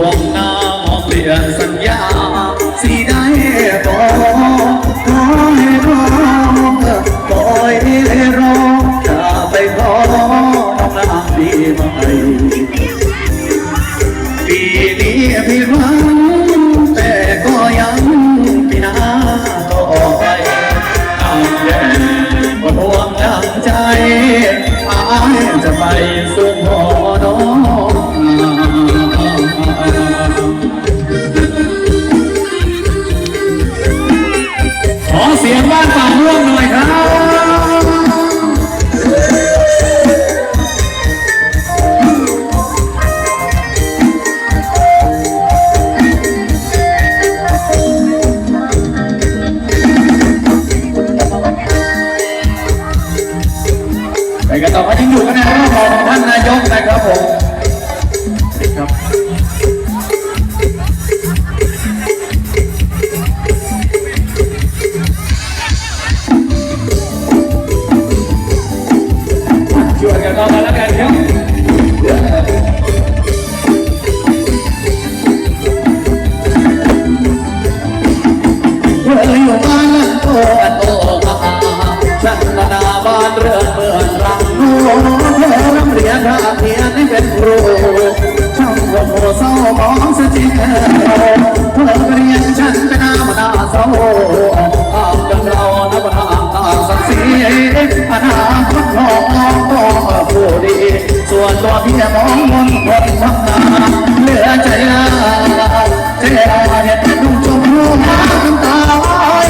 ล่วงหน้าหอเปลี่ยนสัญญาสีได้บอกขอให้รอคอยรอถ้าไปขอน้องนางดีไหมปีนี้พี่หวังแต่ก็ยังปีหน้าต่อไปตามแย่บนห่วงดังใจอายจะไปสู่หอ กันต่อไปยังอยู่กันในรอบของท่านนายกนะครับผมครับช่วยกันต่อมาแล้วกันครับเมื่ออยู่บ้านนั้นโตกัน ดาเทียนนี่เป็นครูช่างโหเศร้ามองเสียจริงเธอเรียนฉันเป็นนามนาเศร้าอามดังเรานับนาตาสักสีอนาคตของผู้ดี ส่วนตัวพี่มองมนคนทำนาเลือใจเจ้าเห็นดุงชมรูปน้ำตา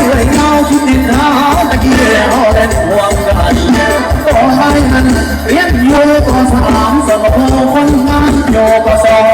ไหลเงาชุดดินหาตะเกียบเล่นหวงกันโอ้ยนั้น เรียนอยู่ตัวสถานสมบูรณ์คนงานโยกสอง